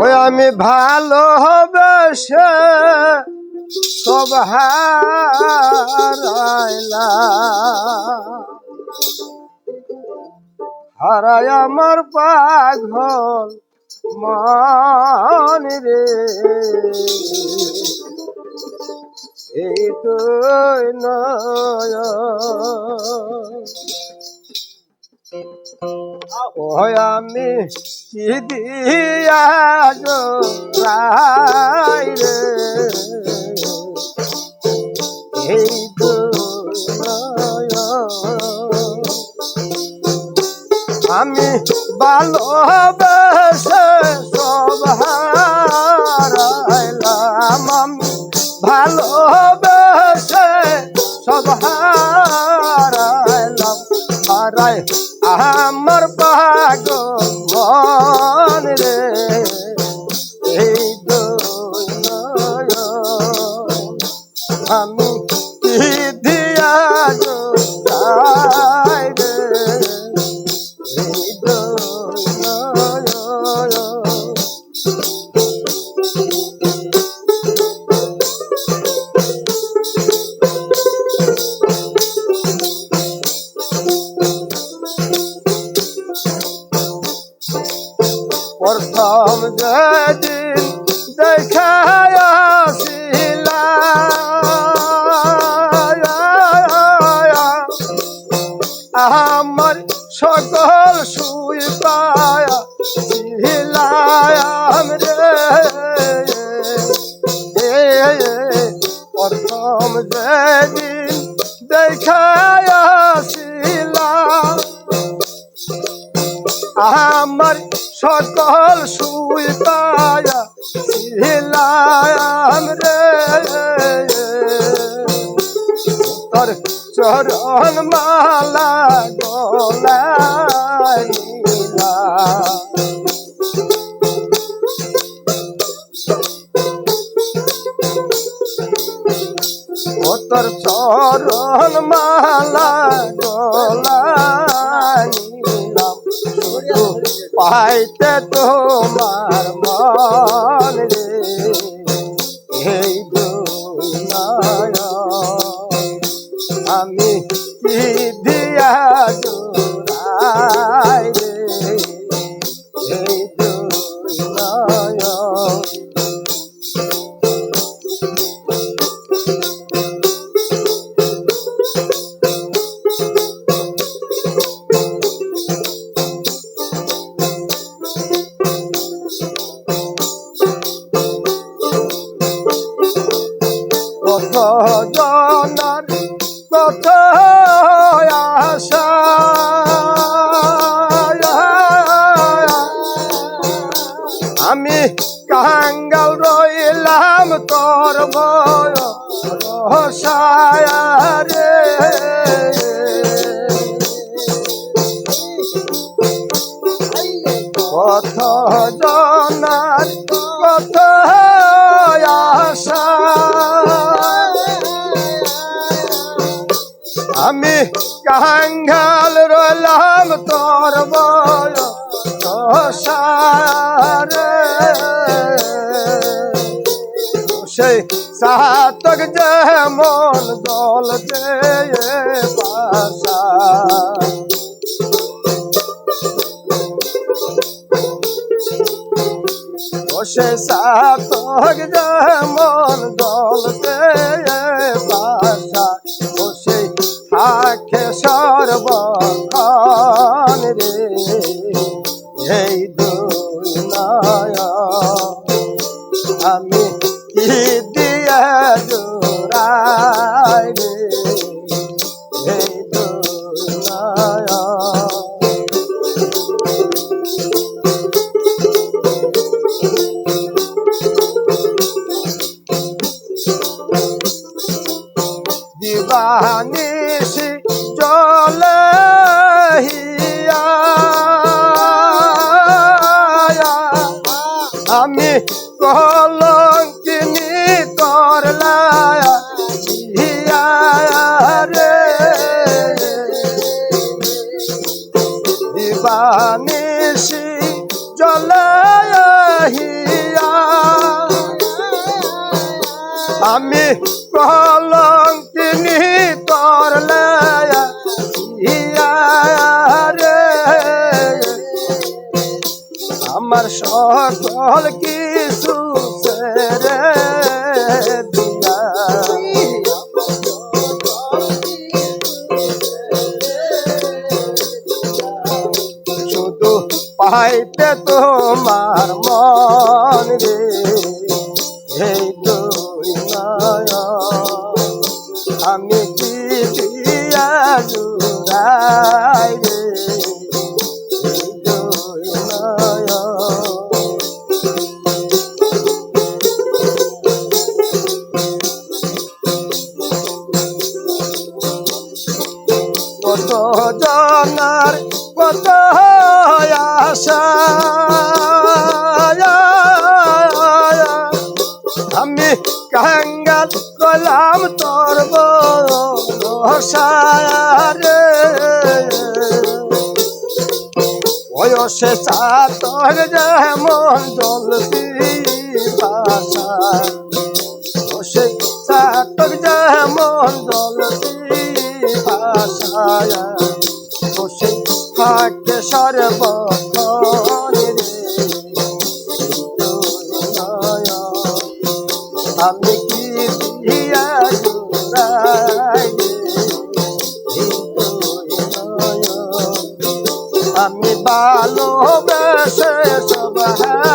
ওই আমি ভালো হবে সে সব হারাইলাম। হারায় আমার পাগল মান রে। এই তো নয় আমি কি দিয়া আমি ভালোবেসে সব হারাইলাম। আমি ভালোবেসে সব হারাইলাম। হারাই আমার পাগ রে আমি দিয়া প্রথম যেদিন দেখায় ছিলাম আমার সকল সুই পায়া ছিলাম রে। তোর চরণ মালা তোর চরণ মালা। শুধু পাইতে তোমার মন রে আমি তোর রে কত জনার কত আশা। আমি কাঙ্গাল রলাম তোর বসারে সেই সাতক যেমন দল যে বসে। সাতক যেমন বাসা। বসে থাকে সর্বক্ষণ রে, এই দুনিয়ায় আমি দিয়া জোড়াই রে এই দিবানিসি চলে হিয়া। আমি কলঙ্কিনি নিশি জলাহিয়া আমি কলং তিনি তরলে রে। আমার সকল কিছু রে দিয়া। পাইতে তোমার মন রে এই দুই আমি কি দিয়া জুড়াই রে কত জনার কত আশা আমি কাঙ্গাল কলাম তোর রে বয়সে চাতক যেমন জলদি ভাষা বসে। চাতক যেমন জলদি ভাষায় বসে। থাকে সর্বক্ষণে আমি কি দিয়া জোড়াই আমি ভালোবেসে সবাই